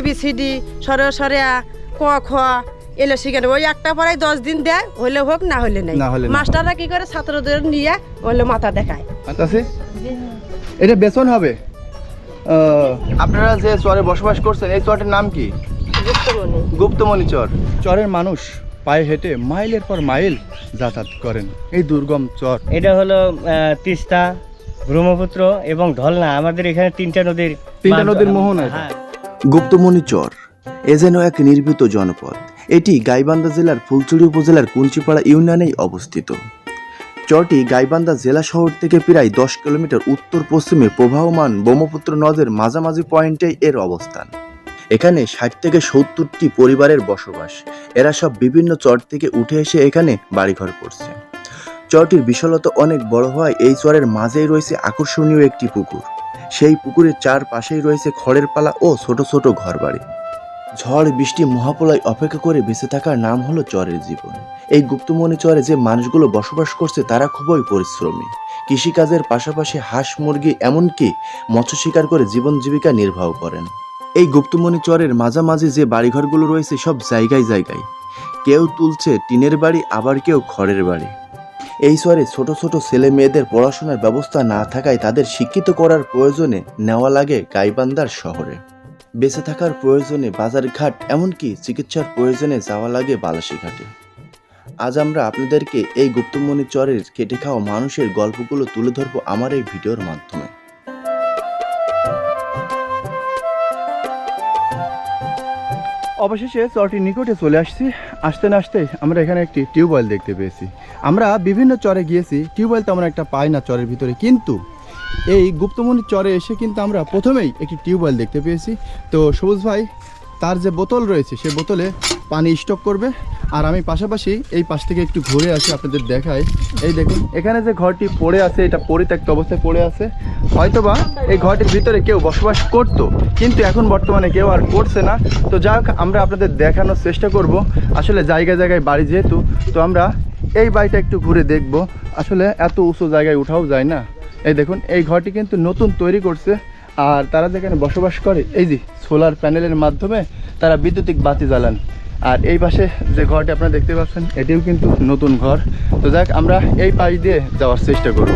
B C D সরে সরে ক খ এলে শিখে ওই একটা পড়াই দশ দিন দেয় হলে হোক না হলে নাই। না হলে মাস্টাররা কি করে? ছাত্রদের নিয়ে হলে মাথা দেখায়। আছে এটা বেসন হবে? আহ, আপনারা যে চরে বসবাস করছেন এই চরের নাম কি? গুপ্তমণি। চর। চরের মানুষ পায়ে হেঁটে মাইলের পর মাইল যাতায়াত করেন। এই দুর্গম চর। এটা হলো আহ, তিস্তা ব্রহ্মপুত্র এবং ঢলনা আমাদের এখানে তিনটা নদীর তিনটা নদীর মোহনা এটা। হ্যাঁ গুপ্তমণি চর, এ যেন এক নির্মিত জনপদ। এটি গাইবান্ধা জেলার ফুলচুড়ি উপজেলার কুঞ্চিপাড়া ইউনিয়নেই অবস্থিত। চরটি গাইবান্ধা জেলা শহর থেকে প্রায় দশ কিলোমিটার উত্তর পশ্চিমে প্রবাহমান ব্রহ্মপুত্র নদের মাঝামাঝি পয়েন্টেই এর অবস্থান। এখানে ষাট থেকে সত্তরটি পরিবারের বসবাস। এরা সব বিভিন্ন চর থেকে উঠে এসে এখানে বাড়িঘর করছে। চরটির বিশালতা অনেক বড় হওয়ায় এই চরের মাঝেই রয়েছে আকর্ষণীয় একটি পুকুর। সেই পুকুরের চারপাশেই রয়েছে খড়ের পালা ও ছোট ছোট ঘরবাড়ি। ঝড়, বৃষ্টি মহাপলয় অপেক্ষা করে বেঁচে থাকার নাম হলো চরের জীবন। এই গুপ্তমণি চরে যে মানুষগুলো বসবাস করছে তারা খুবই পরিশ্রমী। কৃষিকাজের পাশাপাশি হাঁস, মুরগি, এমনকি মৎস্য শিকার করে জীবন জীবিকা নির্বাহ করেন। এই গুপ্তমণি চরের মাঝামাঝি যে বাড়িঘরগুলো রয়েছে সব জায়গায় জায়গায়। কেউ তুলছে টিনের বাড়ি, আবার কেউ খড়ের বাড়ি। এই শহরে ছোট ছোট ছেলে মেয়েদের পড়াশোনার ব্যবস্থা না থাকায় তাদের শিক্ষিত করার প্রয়োজনে নেওয়া লাগে গাইবান্দার শহরে। বেঁচে থাকার প্রয়োজনে বাজারঘাট, এমনকি চিকিৎসার প্রয়োজনে যাওয়া লাগে বালাসীঘাটে। আজ আমরা আপনাদেরকে এই গুপ্তমণি চরের কেটে খাওয়া মানুষের গল্পগুলো তুলে ধরবো আমার এই ভিডিওর মাধ্যমে। অবশেষে চরটির নিকটে চলে আসছি। আসতে না আসতে আমরা এখানে একটি টিউবওয়েল দেখতে পেয়েছি। আমরা বিভিন্ন চরে গিয়েছি, টিউবওয়েল তেমন একটা পাই না চরের ভিতরে, কিন্তু এই গুপ্তমণির চরে এসে কিন্তু আমরা প্রথমেই একটি টিউবওয়েল দেখতে পেয়েছি। তো সবুজ ভাই, তার যে বোতল রয়েছে, সে বোতলে পানি স্টক করবে। আর আমি পাশাপাশি এই পাশ থেকে একটু ঘুরে আসি আপনাদের দেখাই। এই দেখুন, এখানে যে ঘরটি পড়ে আছে, এটা পরিত্যক্ত অবস্থায় পড়ে আছে। হয়তোবা এই ঘরটির ভিতরে কেউ বসবাস করতো, কিন্তু এখন বর্তমানে কেউ আর করছে না। তো যাক আমরা আপনাদের দেখানোর চেষ্টা করব। আসলে জায়গায় জায়গায় বাড়ি যেহেতু, তো আমরা এই বাড়িটা একটু ঘুরে দেখব। আসলে এত উঁচু জায়গায় উঠাও যায় না। এই দেখুন, এই ঘরটি কিন্তু নতুন তৈরি করছে। আর তারা যেখানে বসবাস করে, এই যে সোলার প্যানেলের মাধ্যমে তারা বৈদ্যুতিক বাতি জ্বালান। আর এই পাশে যে ঘরটি আপনারা দেখতে পাচ্ছেন, এটিও কিন্তু নতুন ঘর। তো যাক, আমরা এই পাশ দিয়ে যাওয়ার চেষ্টা করব।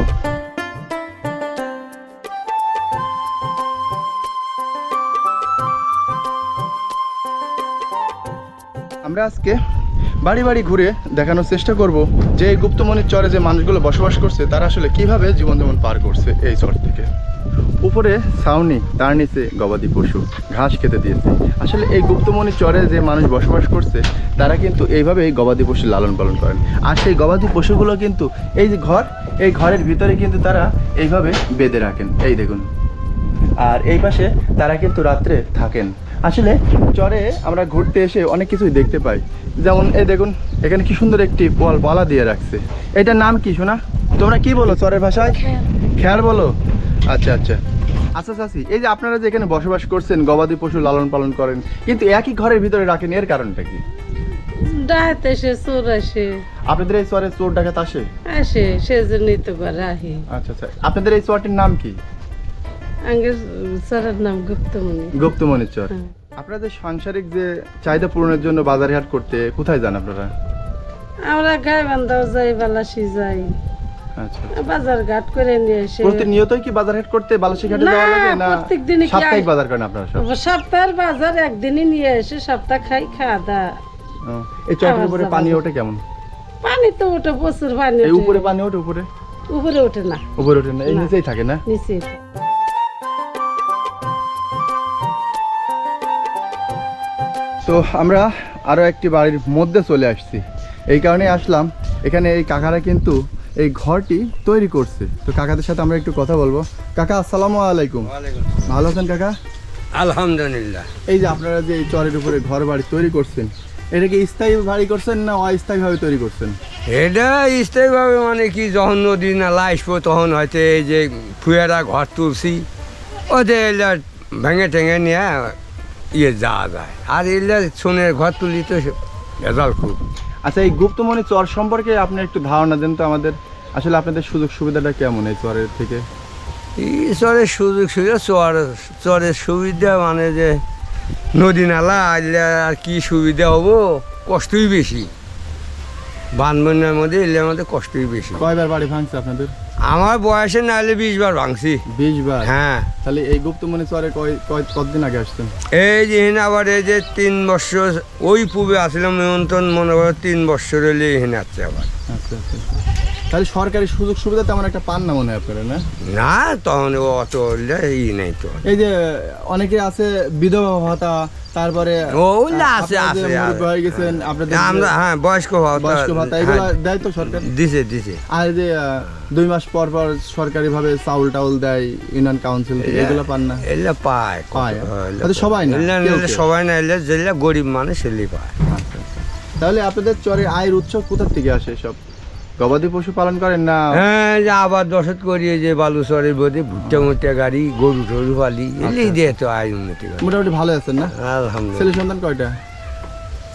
আমরা আজকে বাড়ি বাড়ি ঘুরে দেখানোর চেষ্টা করব যে এই গুপ্তমণির চরে যে মানুষগুলো বসবাস করছে, তারা আসলে কীভাবে জীবনযাপন পার করছে এই চর থেকে। উপরে ছাউনি তার নিচে গবাদি পশু ঘাস খেতে দিয়েছে। আসলে এই গুপ্তমণি চরে যে মানুষ বসবাস করছে তারা কিন্তু এইভাবেই গবাদি পশু লালন পালন করেন। আর সেই গবাদি পশুগুলো কিন্তু এই যে ঘর এই ঘরের ভিতরে কিন্তু তারা এইভাবে বেঁধে রাখেন। এই দেখুন। আর এই পাশে তারা কিন্তু রাত্রে থাকেন। আসলে চরে আমরা ঘুরতে এসে অনেক কিছুই দেখতে পাই। যেমন এই দেখুন এখানে কি সুন্দর একটি পল পালা দিয়ে রাখছে। এটার নাম কি শোনা তোমরা কি বলো চরের ভাষায়? খেয়াল বলো। আচ্ছা আচ্ছা। আচ্ছা চাচি এই যে আপনারা যে এখানে বসবাস করছেন গবাদি পশু লালন পালন করেন কিন্তু একই ঘরের ভিতরে রাখেন এর কারণটা কি? ডাহাতে এসে চোর আসে। আপনাদের এই চরে চোর ডাকাত আসে? আসে সেজন্যই তো করে আহি। আচ্ছা আচ্ছা আপনাদের এই চরটির নাম কি? আগে চরের নাম গুপ্তমণি। গুপ্তমণি চর। হ্যাঁ। আপনাদের সাংসারিক যে চাহিদা পূরণের জন্য বাজার হাট করতে কোথায় যান আপনারা? আমরা গায়ে বান্ধাও যাই বালাসি যাই। আচ্ছা বাজার ঘাট করে নিয়ে এসে প্রতিনিয়তই কি বাজার হাট করতে বালাসী ঘাটে যাওয়া লাগে না প্রত্যেকদিনই সাপ্তাহিক বাজার করেন আপনারা সব? সপ্তাহের বাজার একদিনই নিয়ে এসে সপ্তাহ খাই খাওয়া দাওয়া এই চটের উপরে পানি ওঠে কেমন? পানি তো ওঠে প্রচুর পানি এই উপরে পানি ওঠে উপরে? উপরে ওঠে না। উপরে ওঠে না এই নিচেই থাকে না? নিচে তো আমরা আরও একটি বাড়ির মধ্যে চলে আসছি। এই কারণে আসলাম। এখানে এই কাকারা কিন্তু এই ঘরটি তৈরি করছে। তো কাকাদের সাথে আমরা একটু কথা বলব। কাকা আসসালামু আলাইকুম। ভালো আছেন কাকা? আলহামদুলিল্লাহ। এই যে আপনারা যে এই চরের উপরে ঘর বাড়ি তৈরি করছেন এটা কি স্থায়ী বাড়ি করছেন না অস্থায়ীভাবে তৈরি করছেন? এটা স্থায়ীভাবে মানে কি যখন নদী নালা আসব তখন হয়তো এই যে ফুয়েরা ঘর তুলছি ওদের এলে ভেঙে টেঙে নিয়ে ইয়ে যাওয়া যায়। আর এলে সোনের ঘর তুলি তো ভেজাল খুব। আচ্ছা এই গুপ্তমণি চর সম্পর্কে আপনি একটু ধারণা দেন তো আমাদের। আসলে আপনাদের সুযোগ সুবিধাটা কেমন এই চরের থেকে? এই চরের সুযোগ সুবিধা চর চরের সুবিধা মানে যে নদী নালা আইলে আর কি সুবিধা হব? কষ্টই বেশি। বানবন্যার মধ্যে এলে আমাদের কষ্টই বেশি। কয়বার বাড়ি ভাঙছে আপনাদের? আমার বয়সে না হলে বিশ বার ভাঙছি। বিশ বার? হ্যাঁ। তাহলে এই গুপ্তমণি চরে কয় কয় কতদিন আগে আসছেন? এই যে এখানে আবার এই যে তিন বছর ওই পূবে আসলাম নিমন্ত্রণ মনে করো তিন বছর হলে এখানে আসছে আবার। আচ্ছা আচ্ছা আচ্ছা। তাহলে সরকারি সুযোগ সুবিধা তেমন একটা পান না মনে হয় আপনারা না? না তখন অত ই নেই তো। এই যে অনেকে আছে বিধবা ভাতা তারপরে ওগুলা আছে, আছে, হয়ে গেছেন আপনাদের আমরা হ্যাঁ বয়স্ক বয়স্ক ভাতা এগুলো দেয় তো সরকার? হ্যাঁ, দিছে দিছে। আর যে দুই মাস পর পর সরকারি ভাবে চাউল টাউল দেয় ইউনিয়ন কাউন্সিল থেকে এগুলো পান না? এলে পায় পায়। হ্যাঁ, তাহলে সবাই না। সবাই না এলে যেগুলা গরিব মানুষ এলে পায়। আচ্ছা, আচ্ছা। তাহলে আপনাদের চরে আয়ের উৎস কোথা থেকে আসে সব? গবাদি পশু পালন করেন না? হ্যাঁ যে আবার দশত করি যে বালুচরের বোধে ভুট্টা মুট্টা গাড়ি গরু টরু পালি এলেই দিয়ে তো আয় উন্নতি করে। মোটামুটি ভালো আছেন না? ছেলে সন্তান কয়টা?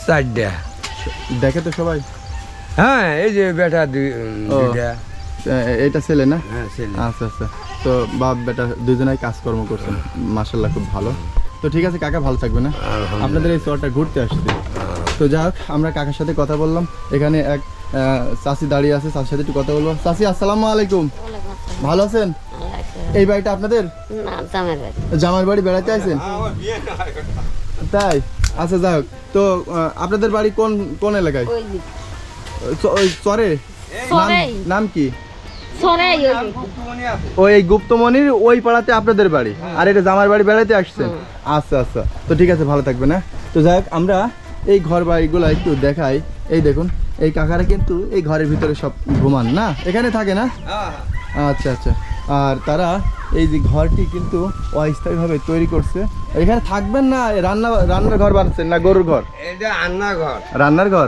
চারটা। দেখে তো সবাই। হ্যাঁ এই যে বেটা দুই- দুইটা। এ- ছেলে না? হ্যাঁ আচ্ছা আচ্ছা। তো বাপ বেটা দুজনেই কাজকর্ম করছেন। মার্শাল্লাহ খুব ভালো। তো ঠিক আছে কাকা ভালো থাকবে না আপনাদের এই চরটা ঘুরতে আসছি। তো যাই হোক আমরা কাকার সাথে কথা বললাম। এখানে এক চাচি দাঁড়িয়ে আছে চাচির সাথে একটু কথা বলব। চাচি আসসালামু আলাইকুম। ভালো আছেন? এই বাড়িটা আপনাদের? জামার বাড়ি। বেড়াতে আছেন তাই? আচ্ছা যাই হোক। তো আপনাদের বাড়ি কোন কোন এলাকায়? চরে? নাম নাম কি? সরে ওই গুপ্তমণির ওই পাড়াতে আপনাদের বাড়ি। আর এটা জামার বাড়ি বেড়াতে আসছেন? আচ্ছা আচ্ছা। তো ঠিক আছে ভালো থাকবে না তো যাই হোক আমরা এই ঘর বাড়িগুলো একটু দেখাই। এই দেখুন এই কাকারা কিন্তু এই ঘরের ভিতরে সব ঘুমান না? এখানে থাকে না? আচ্ছা আচ্ছা। আর তারা এই যে ঘরটি কিন্তু অস্থায়ীভাবে তৈরি করছে। এখানে থাকবেন না রান্না রান্নার ঘর বানাচ্ছেন না গরুর ঘর? এটা রান্না ঘর রান্নার ঘর?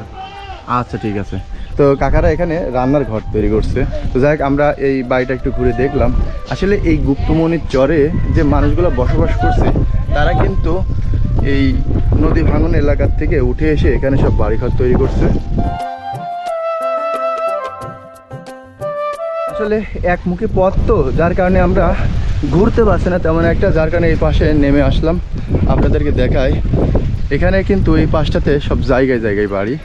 আচ্ছা ঠিক আছে। তো কাকারা এখানে রান্নার ঘর তৈরি করছে। তো যাই হোক আমরা এই বাড়িটা একটু ঘুরে দেখলাম। আসলে এই গুপ্তমণির চরে যে মানুষগুলো বসবাস করছে তারা কিন্তু এই নদী ভাঙন এলাকার থেকে উঠে এসে এখানে সব বাড়িঘর তৈরি করছে। আসলে একমুখী পথ তো, যার কারণে আমরা ঘুরতে পারছি না তেমন একটা, যার কারণে এই পাশে নেমে আসলাম। আপনাদেরকে দেখাই, এখানে কিন্তু এই পাশটাতে সব জায়গায় জায়গায় বাড়ি।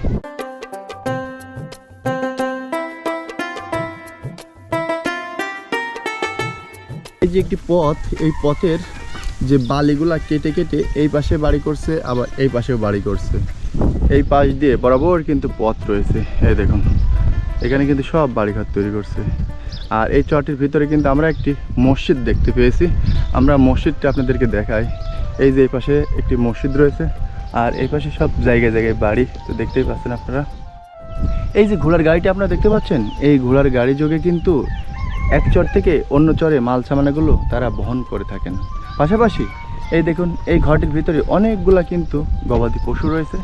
এই যে একটি পথ, এই পথের যে বালিগুলা কেটে কেটে এই পাশে বাড়ি করছে, আবার এই পাশেও বাড়ি করছে। এই পাশ দিয়ে বরাবর কিন্তু পথ রয়েছে। এই দেখুন, এখানে কিন্তু সব বাড়িঘর তৈরি করছে। আর এই চরটির ভিতরে কিন্তু আমরা একটি মসজিদ দেখতে পেয়েছি। আমরা মসজিদটা আপনাদেরকে দেখাই। এই যে এই পাশে একটি মসজিদ রয়েছে আর এই পাশে সব জায়গায় জায়গায় বাড়ি, তো দেখতেই পাচ্ছেন আপনারা। এই যে ঘোড়ার গাড়িটা আপনারা দেখতে পাচ্ছেন? এই ঘোড়ার গাড়ি যোগে কিন্তু এক চর থেকে অন্য চরে মাল সামানাগুলো তারা বহন করে থাকেন। পাশাপাশি এই দেখুন, এই ঘরটির ভিতরে অনেকগুলা কিন্তু গবাদি পশু রয়েছে।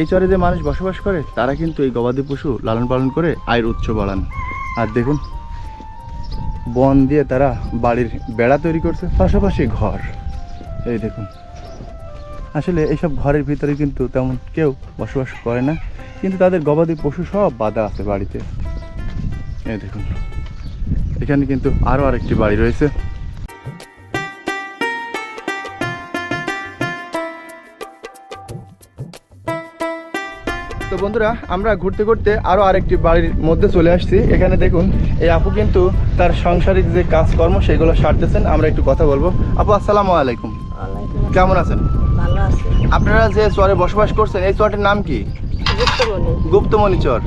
এই চরে যে মানুষ বসবাস করে, তারা কিন্তু এই গবাদি পশু লালন পালন করে আয়ের উৎস বাড়ান। আর দেখুন, বন দিয়ে তারা বাড়ির বেড়া তৈরি করছে, পাশাপাশি ঘর। এই দেখুন, আসলে এইসব ঘরের ভিতরে কিন্তু তেমন কেউ বসবাস করে না, কিন্তু তাদের গবাদি পশু সব বাধা আছে বাড়িতে। এই দেখুন, এখানে কিন্তু আরও আরেকটি বাড়ি রয়েছে। বন্ধুরা আমরা ঘুরতে ঘুরতে আরও আরেকটি বাড়ির মধ্যে চলে আসছি। এখানে দেখুন এই আপু কিন্তু তার সাংসারিক যে কাজকর্ম সেগুলো সারতেছেন। আমরা একটু কথা বলব। আপু আসসালামু আলাইকুম। কেমন আছেন? আপনারা যে চরে বসবাস করছেন এই চরটির নাম কি? গুপ্তমণি। চর।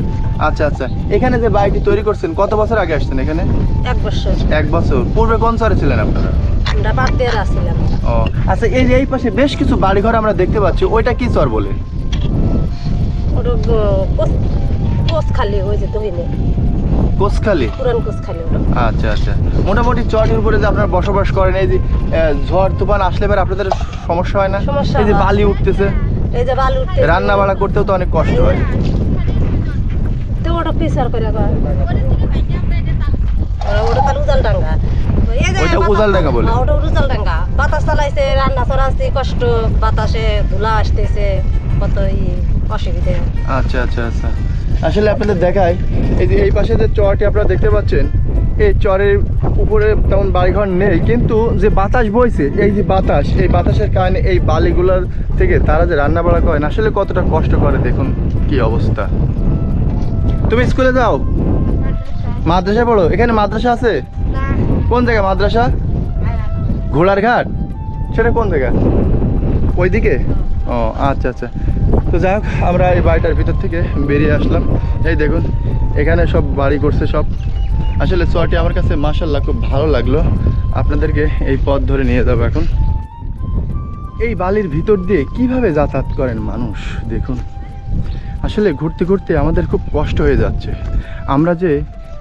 আচ্ছা আচ্ছা। এখানে যে বাড়িটি তৈরি করছেন কত বছর আগে আসছেন এখানে? এক বছর। এক বছর। পূর্বে কোন চরে ছিলেন আপনারা? ও আচ্ছা এই এই পাশে বেশ কিছু বাড়িঘর আমরা দেখতে পাচ্ছি। ওইটা কি চর বলে? ওটা কোচ খালি ওই যে দহিনে কোসখালি পুরান ওটা আচ্ছা আচ্ছা। মোটামুটি চরের উপরে যে আপনারা বসবাস করেন এই যে ঝড় তুফান আসলে এবার আপনাদের সমস্যা হয় না? এই যে হয়। বালি উঠতেছে। এই যে বালু উঠতে রান্না বাড়া করতেও তো অনেক কষ্ট হয়। তো ওটা পিসার করে। ওটা তার উজাল ডাঙ্গা এই যে ওইটা বাতাস- উজাল ডাঙ্গা বলে? হ্যাঁ, ওটা উজাল ডাঙ্গা বাতাস চালাইছে রান্না চড়াচ্ছি কষ্ট বাতাসে ধুলা আসতেছে কত ই অসুবিধে আচ্ছা আচ্ছা আচ্ছা। আসলে আপনাদের দেখায় এই যে এই পাশে যে চরটি আপনারা দেখতে পাচ্ছেন এই চরের উপরে তেমন বাড়িঘর নেই কিন্তু যে বাতাস বইছে এই যে বাতাস এই বাতাসের কারণে এই বালিগুলোর থেকে তারা যে রান্না বাড়া করেন আসলে কতটা কষ্ট করে দেখুন কি অবস্থা। তুমি স্কুলে যাও? মাদ্রাসা পড়ো? এখানে মাদ্রাসা আছে? কোন জায়গা মাদ্রাসা? ঘোড়ার ঘাট? সেটা কোন জায়গা? ওইদিকে? ও আচ্ছা আচ্ছা। তো যাই আমরা এই বাড়িটার ভিতর থেকে বেরিয়ে আসলাম। এই দেখুন, এখানে সব বাড়ি করছে সব। আসলে চরটি আমার কাছে মাসাল্লাহ খুব ভালো লাগল। আপনাদেরকে এই পথ ধরে নিয়ে যাব এখন। এই বালির ভিতর দিয়ে কীভাবে যাতায়াত করেন মানুষ, দেখুন। আসলে ঘুরতে ঘুরতে আমাদের খুব কষ্ট হয়ে যাচ্ছে। আমরা যে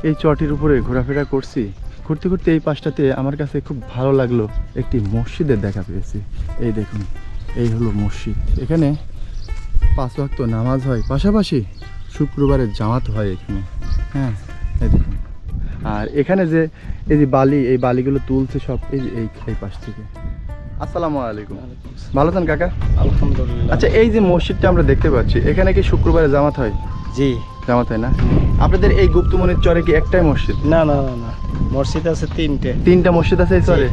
এই চটির উপরে ঘোরাফেরা করছি, ঘুরতে ঘুরতে এই পাশটাতে আমার কাছে খুব ভালো লাগল একটি মসজিদের দেখা পেয়েছি। এই দেখুন, এই হলো মসজিদ। এখানে পাঁচ ওয়াক্ত নামাজ হয় পাশাপাশি শুক্রবারের জামাত হয় এখানে। হ্যাঁ এই দেখুন। আর এখানে যে এই যে বালি এই বালিগুলো তুলছে সব এই যে এই এই পাশ থেকে। আসসালামু আলাইকুম। ভালো আছেন কাকা? আলহামদুলিল্লাহ। আচ্ছা এই যে মসজিদটা আমরা দেখতে পাচ্ছি এখানে কি শুক্রবারে জামাত হয়? জি। জামাত হয় না? আপনাদের এই গুপ্তমনির চরে কি একটাই মসজিদ? না না না না। মসজিদ আছে তিনটে। তিনটা মসজিদ আছে এই জি,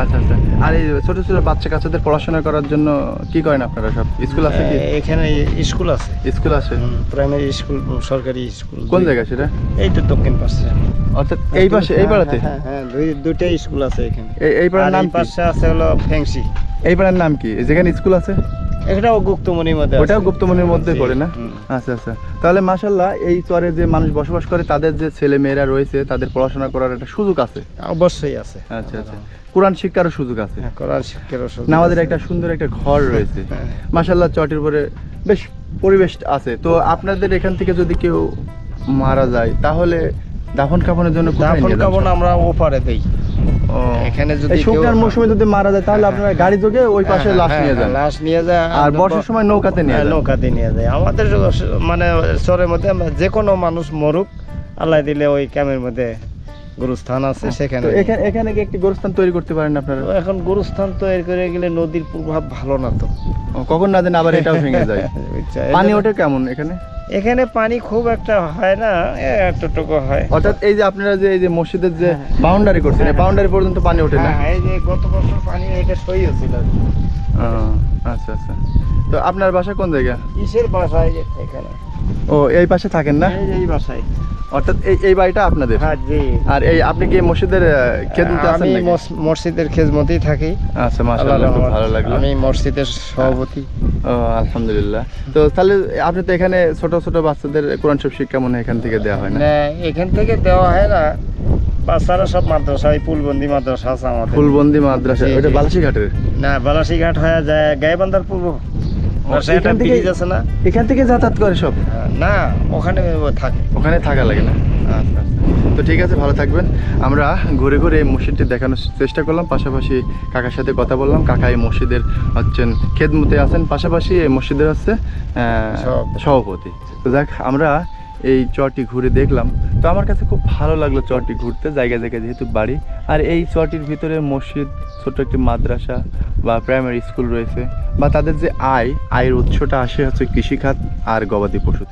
আচ্ছা আচ্ছা। আর এই ছোট ছোট বাচ্চা কাচ্চাদের পড়াশোনা করার জন্য কি করেন আপনারা সব? স্কুল আছে কি? এখানে স্কুল আছে। স্কুল আছে? প্রাইমারি স্কুল সরকারি স্কুল কোন জায়গায় সেটা? এই তো দক্ষিণ পাশে। অর্থাৎ এই পাশে এই পাড়াতে? হ্যাঁ হ্যাঁ দুইটা স্কুল আছে এখানে। এই পাড়ার নাম পাশে আছে হলো ফেংসি এই পাড়ার নাম কি? যেখানে স্কুল আছে? এটাও গুপ্তমনির মধ্যে ওটাও আছে। গুপ্তমনির মধ্যে পড়ে না? আচ্ছা আচ্ছা। তাহলে মাশাল্লাহ এই চরে যে মানুষ বসবাস করে তাদের যে ছেলে মেয়েরা রয়েছে তাদের পড়াশোনা করার একটা সুযোগ আছে? অবশ্যই আছে। আচ্ছা আচ্ছা। কোরআন শিক্ষারও সুযোগ আছে? হ্যাঁ, করার শিক্ষার সুযোগ আমাদের একটা সুন্দর একটা ঘর রয়েছে। হ্যাঁ। মাশাল্লাহ চটের উপরে বেশ পরিবেশ আছে। তো আপনাদের এখান থেকে যদি কেউ মারা যায় তাহলে দাফন কাফনের জন্য দাফন কাফন আমরা ওপারে দেই। এখানে যদি শুকনার মৌসুমে যদি মারা যায় তাহলে আপনারা গাড়ি যোগে ওই পাশে হ্যাঁ, লাশ হ্যাঁ, নিয়ে যায় যান। লাশ নিয়ে যায় আর বর্ষার সময় নৌকাতে নিয়ে যায় নৌকাতে নিয়ে যায়। আমাদের মানে চরের মধ্যে যে কোনো মানুষ মরুক আল্লাহ দিলে ওই ক্যামের মধ্যে গুরুস্থান আছে সেখানে। এখানে এখানে কি একটি গোরস্থান তৈরি করতে পারেন আপনারা? এখন গুরুস্থান তৈরি করে গেলে নদীর প্রভাব ভালো না তো। কখন না দেন আবার এটাও ভেঙে যায়। পানি ওঠে কেমন এখানে? এখানে পানি খুব একটা হয় না এতটুকু হয়। অর্থাৎ এই যে আপনারা যে এই যে মসজিদের যে বাউন্ডারি করছেন এই বাউন্ডারি পর্যন্ত পানি ওঠে না? হ্যাঁ, এই যে গত বছর পানি এটা সই হয়েছিল আচ্ছা আচ্ছা। তো আপনার বাসা কোন জায়গা? কিসের বাসায় এখানে? ও এই পাশে থাকেন না? এই বাসায়। অর্থাৎ এই এই বাড়িটা আপনাদের? হ্যাঁ জি। আর এই আপনি কি মসজিদের খেদমতে আছেন আমি মসজিদের খেজমতেই থাকি। আচ্ছা মাশাআল্লাহ খুব ভালো লাগল। আমি মসজিদের সভাপতি। ও আলহামদুলিল্লাহ। তো তাহলে আপনি তো এখানে ছোট ছোট বাচ্চাদের কোরআন শরীফ শিক্ষা মনে হয় এখান থেকে দেওয়া হয় না? না এখান থেকে দেওয়া হয় না। বাচ্চারা সব মাদ্রাসা ওই পুলবন্দি মাদ্রাসা আছে আমাদের। ফুলবন্দি মাদ্রাসা জি। বালাসীঘাটের? না বালাসীঘাট হয়ে যায় গাইবান্ধার পূর্ব। এখান থেকে- আছে না? এখান থেকে যাতায়াত করে সব? হ্যাঁ, না ওখানে থাকে। ওখানে থাকা লাগে না? আচ্ছা আচ্ছা। তো ঠিক আছে ভালো থাকবেন। আমরা ঘুরে ঘুরে এই মসজিদটি দেখানোর চেষ্টা করলাম পাশাপাশি কাকার সাথে কথা বললাম। কাকা এই মসজিদের হচ্ছেন খেদমতে আছেন পাশাপাশি এই মসজিদের হচ্ছে সভাপতি। সভাপতি। তো যাক আমরা এই চরটি ঘুরে দেখলাম। তো আমার কাছে খুব ভালো লাগল চরটি ঘুরতে জায়গায় জায়গায় যেহেতু বাড়ি। আর এই চরটির ভিতরে মসজিদ ছোট্ট একটি মাদ্রাসা বা প্রাইমারি স্কুল রয়েছে বা তাদের যে আয় আয়ের উৎসটা আসে হচ্ছে কৃষিখাত আর গবাদি পশু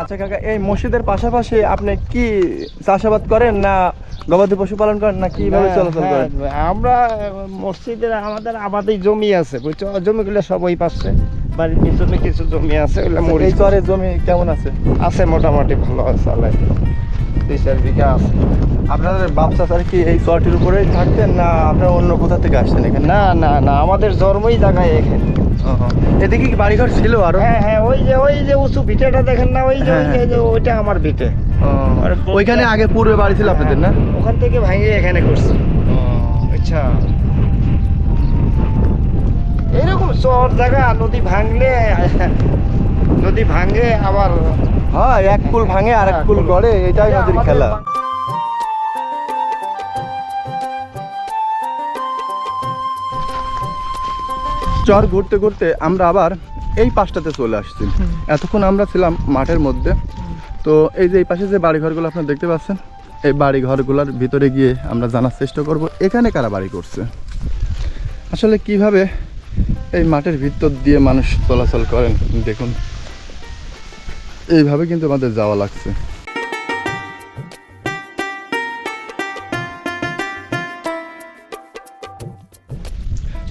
আচ্ছা কাকা এই মসজিদের পাশাপাশি আপনি কি চাষাবাদ করেন না গবাদি পশু পালন করেন না কীভাবে চলাচল হ্যাঁ, করেন? আমরা মসজিদের আমাদের আবাদি জমি আছে জমিগুলো সব ওই পাশে। বাড়ির পিছনে কিছু জমি আছে ওগুলো আচ্ছা, মরিচ। চরের জমি কেমন আছে? আছে মোটামুটি ভালো আছে আল্লাহ। দুই চার বিঘা আছে। আপনাদের বাপ চাচার কি এই চরটির উপরেই থাকতেন না আপনারা অন্য কোথা থেকে আসছেন এখানে? না না না আমাদের জন্মই জায়গায় এখানে। এদিকে কি বাড়িঘর ছিল আরও? হ্যাঁ হ্যাঁ ওই যে ওই যে উঁচু ভিটেটা দেখেন না ওই যে ওই হ্যাঁ, যে- যে ওইটা আমার ভিটে। ওইখানে আগে পূর্বে বাড়ি ছিল আপনাদের না? ওখান থেকে ভাঙিয়ে এখানে করছি। আচ্ছা। চর জায়গা নদী ভাঙলে নদী ভাঙে আবার হ্যাঁ এক কুল ভাঙে আর এক কুল গড়ে এটাই নদীর খেলা। চর ঘুরতে ঘুরতে আমরা আবার এই পাশটাতে চলে আসছি। এতক্ষণ আমরা ছিলাম মাঠের মধ্যে। তো এই যে এই পাশে যে বাড়িঘরগুলো আপনারা দেখতে পাচ্ছেন এই বাড়ি ঘরগুলোর ভিতরে গিয়ে আমরা জানার চেষ্টা করব এখানে কারা বাড়ি করছে? আসলে কীভাবে এই মাঠের ভিতর দিয়ে মানুষ চলাচল করেন, দেখুন। এইভাবে কিন্তু আমাদের যাওয়া লাগছে।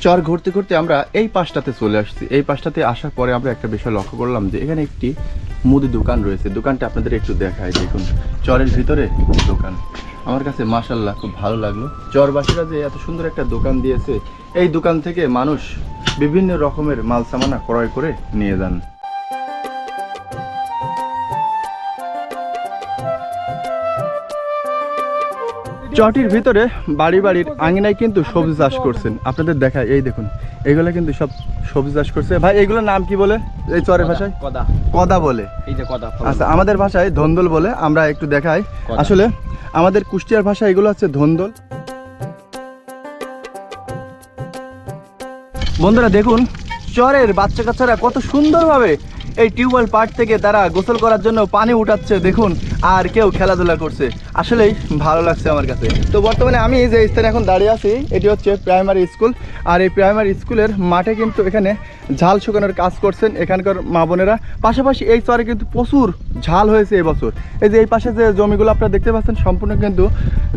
চর ঘুরতে ঘুরতে আমরা এই পাশটাতে চলে আসছি। এই পাশটাতে আসার পরে আমরা একটা বিষয় লক্ষ্য করলাম যে এখানে একটি মুদি দোকান রয়েছে। দোকানটা আপনাদের একটু দেখায় দেখুন। চরের ভিতরে দোকান। আমার কাছে মাশাল্লাহ খুব ভালো লাগল। চরবাসীরা যে এত সুন্দর একটা দোকান দিয়েছে, এই দোকান থেকে মানুষ বিভিন্ন রকমের মাল সামানা ক্রয় করে নিয়ে যান। চটির ভিতরে বাড়ি বাড়ির আঙিনায় কিন্তু সবজি চাষ করছেন। আপনাদের দেখায় এই দেখুন এগুলো কিন্তু সব সবজি চাষ করছে। ভাই এগুলোর নাম কি বলে? এই চরের ভাষায়? কদা। কদা বলে। এই যে কদা আচ্ছা আমাদের ভাষায় ধন্দল বলে আমরা একটু দেখাই। আসলে আমাদের কুষ্টিয়ার ভাষা এগুলো হচ্ছে ধন্দল। বন্ধুরা দেখুন, চরের বাচ্চা কাচ্চারা কত সুন্দরভাবে এই টিউবওয়েল পার্ট থেকে তারা গোসল করার জন্য পানি উঠাচ্ছে, দেখুন, আর কেউ খেলাধুলা করছে। আসলেই ভালো লাগছে আমার কাছে। তো বর্তমানে আমি যে স্থানে এখন দাঁড়িয়ে আছি, এটি হচ্ছে প্রাইমারি স্কুল। আর এই প্রাইমারি স্কুলের মাঠে কিন্তু এখানে ঝাল শুকানোর কাজ করছেন এখানকার মা বোনেরা। পাশাপাশি এই চরে কিন্তু প্রচুর ঝাল হয়েছে এই বছর এই যে এই পাশে যে জমিগুলো আপনারা দেখতে পাচ্ছেন, সম্পূর্ণ কিন্তু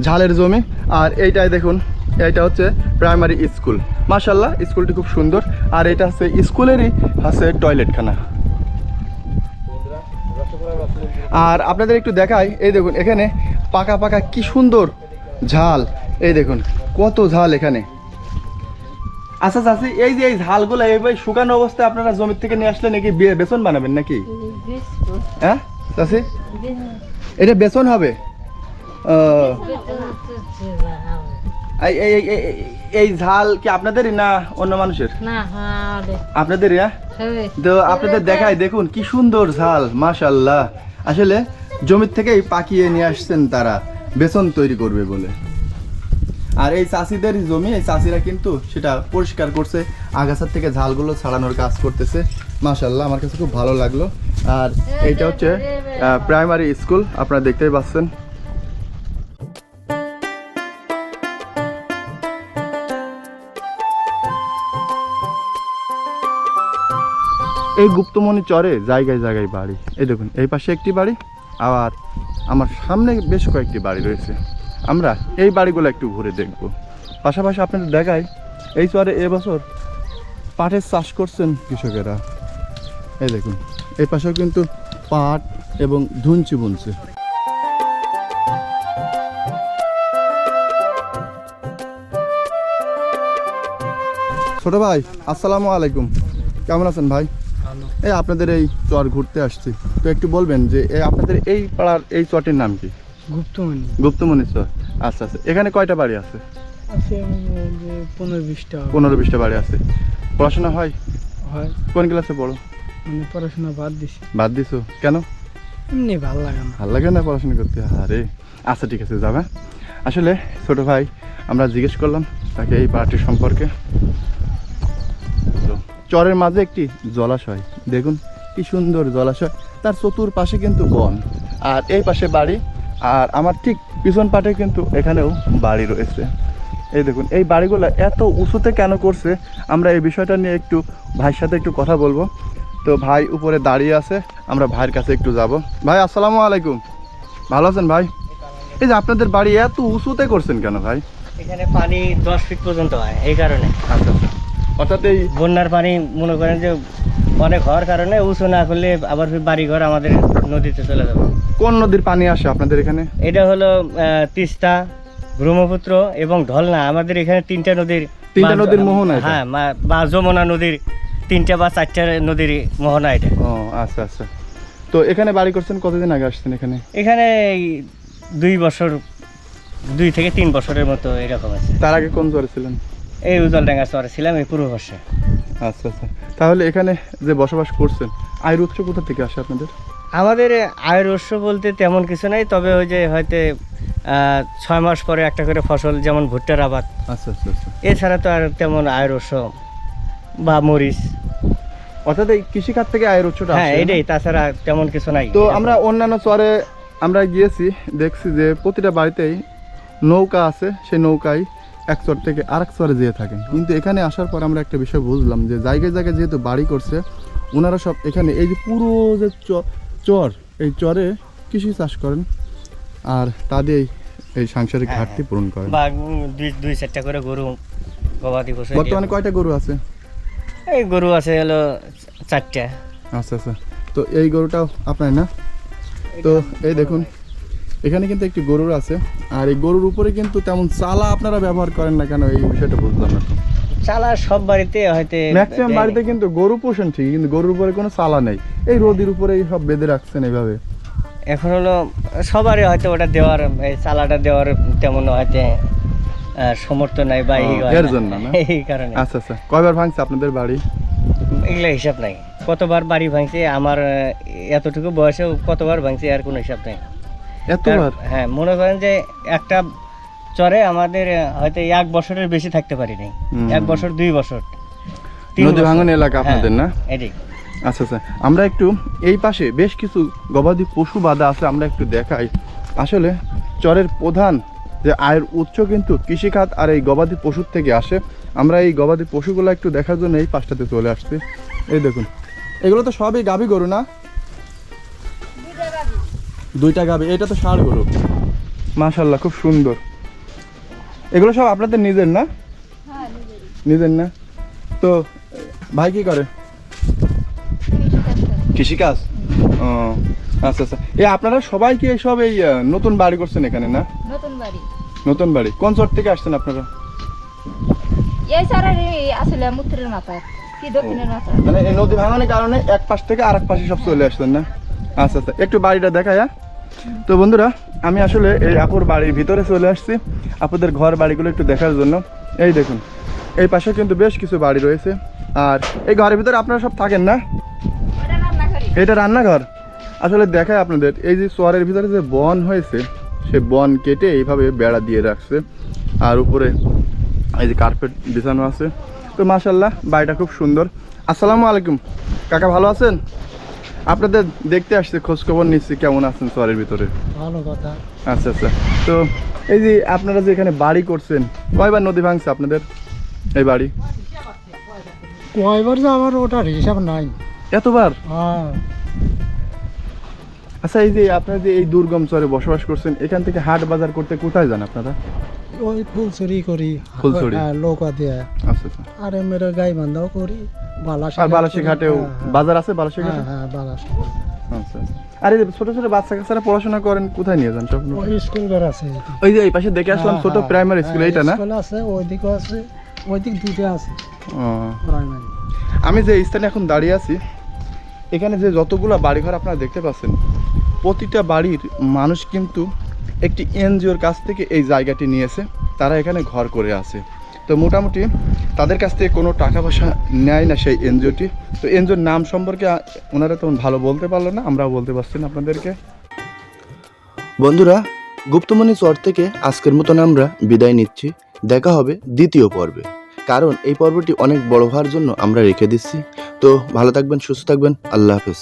ঝালের জমি। আর এইটাই দেখুন এইটা হচ্ছে প্রাইমারি স্কুল মাশাল্লাহ স্কুলটি খুব সুন্দর। আর এটা হচ্ছে স্কুলেরই হচ্ছে টয়লেটখানা আর আপনাদের একটু দেখাই এই দেখুন এখানে পাকা পাকা কি সুন্দর ঝাল। এই দেখুন কত ঝাল এখানে। আচ্ছা চাষি এই যে এই ঝালগুলো এইভাবে শুকানো অবস্থায় আপনারা জমির থেকে নিয়ে আসলে নাকি বেসন বানাবেন নাকি? হ্যাঁ চাষি এটা বেসন হবে? এই এই ঝাল কি আপনাদেরই না অন্য মানুষের? না হ্যাঁ আপনাদের হ্যাঁ? তো আপনাদের দেখায় দেখুন কি সুন্দর ঝাল মাশাল্লাহ আসলে জমির থেকেই পাকিয়ে নিয়ে আসছেন তারা বেসন তৈরি করবে বলে। আর এই চাষিদের জমি এই চাষিরা কিন্তু সেটা পরিষ্কার করছে আগাছার থেকে ঝালগুলো ছাড়ানোর কাজ করতেছে। মাশাল্লাহ আমার কাছে খুব ভালো লাগল। আর এইটা হচ্ছে প্রাইমারি স্কুল আপনারা দেখতেই পাচ্ছেন। এই গুপ্তমণি চরে জায়গায় জায়গায় বাড়ি। এই দেখুন, এই পাশে একটি বাড়ি আর আমার সামনে বেশ কয়েকটি বাড়ি রয়েছে। আমরা এই বাড়িগুলো একটু ঘুরে দেখব। পাশাপাশি আপনাদের দেখাই, এই চরে এবছর পাটের চাষ করছেন কৃষকেরা। এই দেখুন, এই পাশেও কিন্তু পাট এবং ধুনচি বুনছে। ছোট ভাই, আসসালামু আলাইকুম। কেমন আছেন ভাই? এই আপনাদের এই চর ঘুরতে আসছি। তো একটু বলবেন যে আপনাদের এই পাড়ার এই চরটির নাম কি? গুপ্তমণি। গুপ্তমণি চর। আচ্ছা আচ্ছা। এখানে কয়টা বাড়ি আছে? পনেরো বিশটা। পনেরো বিশটা বাড়ি আছে। পড়াশোনা হয়? হয়। কোন ক্লাসে পড়ো? মানে পড়াশোনা বাদ দিছি। বাদ দিছো? কেন? এমনি ভালো লাগে না। ভালো লাগে না পড়াশোনা করতে? আরে আচ্ছা ঠিক আছে যাবে। আসলে ছোট ভাই আমরা জিজ্ঞেস করলাম তাকে এই পার্টির সম্পর্কে। চরের মাঝে একটি জলাশয়। দেখুন কি সুন্দর জলাশয়। তার চতুর্পাশে কিন্তু বন। আর এই পাশে বাড়ি। আর আমার ঠিক পিছন পাটে কিন্তু এখানেও বাড়ি রয়েছে। এই দেখুন এই বাড়িগুলো এত উঁচুতে কেন করছে? আমরা এই বিষয়টা নিয়ে একটু ভাইয়ের সাথে একটু কথা বলব। তো ভাই উপরে দাঁড়িয়ে আছে আমরা ভাইয়ের কাছে একটু যাব। ভাই আসসালামু আলাইকুম। ভালো আছেন ভাই? এই যে আপনাদের বাড়ি এত উঁচুতে করছেন কেন ভাই? এখানে পানি দশ ফিট পর্যন্ত হয় এই কারণে। আচ্ছা আচ্ছা। অর্থাৎ এই বন্যার পানি মনে করেন যে অনেক হওয়ার কারণে উঁচু না করলে আবার বাড়ি ঘর আমাদের নদীতে চলে যাবে। কোন নদীর পানি আসে আপনাদের এখানে? এটা হলো তিস্তা ব্রহ্মপুত্র এবং ঢলনা। আমাদের এখানে তিনটা নদীর তিনটা নদীর মোহনা হ্যাঁ মা- বা যমুনা নদীর তিনটা বা চারটা নদীর মোহনা এটা। ও আচ্ছা আচ্ছা। তো এখানে বাড়ি করছেন কতদিন আগে আসছেন এখানে? এখানে দুই বছর দুই থেকে তিন বছরের মতো এরকম আছে। তার আগে কোন জ্বরে ছিলেন? এই উজলডাঙ্গা চরে ছিলাম এই পূর্ব বর্ষে। আচ্ছা আচ্ছা। তাহলে এখানে যে বসবাস করছেন আয়ের উৎস কোথা থেকে আসে আপনাদের? আমাদের আয়ের উৎস বলতে তেমন কিছু নাই তবে ওই যে হয়তো ছয় মাস পরে একটা করে ফসল যেমন ভুট্টার আবাদ। আচ্ছা আচ্ছা আচ্ছা। এছাড়া তো আর তেমন আয়ের উৎস বা মরিচ। অর্থাৎ এই কৃষিখাত থেকে আয়ের উৎসটা হ্যাঁ না? এটাই তাছাড়া তেমন কিছু নাই। তো আমরা অন্যান্য চরে আমরা গিয়েছি দেখছি যে প্রতিটা বাড়িতেই নৌকা আছে সেই নৌকায় এক চর থেকে আরেক চরে যেয়ে থাকেন। কিন্তু এখানে আসার পর আমরা একটা বিষয় বুঝলাম যে জায়গায় জায়গায় যেহেতু বাড়ি করছে ওনারা সব এখানে এই যে পুরো যে চর এই চরে কৃষি চাষ করেন আর তা দিয়েই এই সাংসারিক হ্যাঁ, ঘাটতি পূরণ করেন। বা দুই দুই চারটা করে গরু গবাদি পশু বর্তমানে কয়টা গরু আছে? এই গরু আছে হলো চারটা। আচ্ছা আচ্ছা। তো এই গরুটাও আপনার না? তো এই দেখুন এখানে কিন্তু একটি গরুর আছে। আর এই গরুর উপরে কিন্তু তেমন চালা আপনারা ব্যবহার করেন না কেন? এই বিষয়টা বুঝলাম না চালা সব বাড়িতে হয়তো ম্যাক্সিমাম বাড়িতে কিন্তু গরু পোষণ ঠিকই কিন্তু গরুর উপরে কোনো চালা নেই। এই রোদির উপরে এই সব বেঁধে রাখছেন এইভাবে এখন হলো সবারই হয়তো ওটা দেওয়ার এই চালাটা দেওয়ার তেমন হয়তো সমর্থ নাই বা এর জন্য না? এই কারণে। আচ্ছা আচ্ছা। কয়বার ভাঙছে আপনাদের বাড়ি? এগুলা হিসাব নাই। কতবার বাড়ি ভাঙছে? আমার এতটুকু বয়সেও কতবার ভাঙছে? আর কোনো হিসাব নাই। এতবার হ্যাঁ মনে করেন যে একটা চরে আমাদের হয়তো এক বছরের বেশি থাকতে পারি নাই এক বছর দুই বছর নদী ভাঙন এলাকা হ্যাঁ, আপনাদের না? এটাই আচ্ছা আচ্ছা। আমরা একটু এই পাশে বেশ কিছু গবাদি পশু বাঁধা আছে আমরা একটু দেখাই। আসলে চরের প্রধান যে আয়ের উৎস কিন্তু কৃষিখাত আর এই গবাদি পশুর থেকে আসে। আমরা এই গবাদি পশুগুলো একটু দেখার জন্য এই পাশটাতে চলে আসছি। এই দেখুন। এগুলো তো সবই গাভী গরু না? দুইটা গাবে এটা তো ষাঁড় গরু মাশাল্লাহ খুব সুন্দর। এগুলো সব আপনাদের নিজের না? নিজের না? তো ভাই কি করে? কৃষিকাজ ও আচ্ছা আচ্ছা। এই আপনারা সবাই কি সব এই নতুন বাড়ি করছেন এখানে না? নতুন বাড়ি। নতুন বাড়ি। কোন চর থেকে আসছেন আপনারা? এই সারের আসলে মুত্রের মাথা কি দক্ষিণের মাথা মানে এই নদী ভাঙনের কারণে এক পাশ থেকে আরেক পাশে সব চলে আসছেন না? আচ্ছা আচ্ছা একটু বাড়িটা দেখায় হ্যাঁ? তো বন্ধুরা আমি আসলে এই আপুর বাড়ির ভিতরে চলে আসছি আপুদের ঘর বাড়িগুলো একটু দেখার জন্য। এই দেখুন এই পাশে কিন্তু বেশ কিছু বাড়ি রয়েছে। আর এই ঘরের ভিতরে আপনারা সব থাকেন না? এটা রান্নাঘর? আসলে দেখায় আপনাদের এই যে সোয়ারের ভিতরে যে বন হয়েছে সে বন কেটে এইভাবে বেড়া দিয়ে রাখছে। আর উপরে এই যে কার্পেট বিছানো আছে। তো মাশাল্লাহ বাড়িটা খুব সুন্দর। আসসালামু আলাইকুম। কাকা ভালো আছেন? আপনাদের দেখতে আসছে খোঁজ খবর নিচ্ছি কেমন আছেন সোয়ারের ভিতরে? ভালো কথা। আচ্ছা আচ্ছা। তো এই যে আপনারা যে এখানে বাড়ি করছেন কয়বার নদী ভাঙছে আপনাদের? এই বাড়ি? কয়বার যে আমার ওটার হিসাব নাই। এতবার? হ্যাঁ। আচ্ছা এই যে আপনারা যে এই দুর্গম চরে বসবাস করছেন এখান থেকে হাট বাজার করতে কোথায় যান আপনারা? ওই ফুল চুরি করি ফুলচুরি। হ্যাঁ, নৌকা দিয়ে। আচ্ছা আচ্ছা। আর গাই বান্ধাও করি বালাসি আর বালাসি ঘাটেও বাজার আছে বালাসি ঘাটে হ্যাঁ হ্যাঁ বালাসি। আচ্ছা আর ছোট ছোট বাচ্চা কাচ্চারা পড়াশোনা করেন কোথায় নিয়ে যান সব? ওই স্কুল ঘর আছে ওই যে এই পাশে দেখে আসলাম ছোট প্রাইমারি স্কুল এইটা না? স্কুল আছে ওইদিকে আছে ওইদিক দুইটা আছে প্রাইমারি আমি যে স্থানে এখন দাঁড়িয়ে আছি এখানে যে যতগুলো বাড়িঘর আপনারা দেখতে পাচ্ছেন প্রতিটা বাড়ির মানুষ কিন্তু একটি এনজিওর কাছ থেকে এই জায়গাটি নিয়েছে, তারা এখানে ঘর করে আছে। তো মোটামুটি তাদের কাছ থেকে কোনো টাকা পয়সা নেয় না সেই এনজিওটি। তো এনজিওর নাম সম্পর্কে ওনারা তেমন ভালো বলতে পারল না, আমরাও বলতে পারছি না আপনাদেরকে। বন্ধুরা, গুপ্তমণি চর থেকে আজকের মতন আমরা বিদায় নিচ্ছি। দেখা হবে দ্বিতীয় পর্বে। কারণ এই পর্বটি অনেক বড় হওয়ার জন্য আমরা রেখে দিচ্ছি। তো ভালো থাকবেন, সুস্থ থাকবেন। আল্লাহ হাফেজ।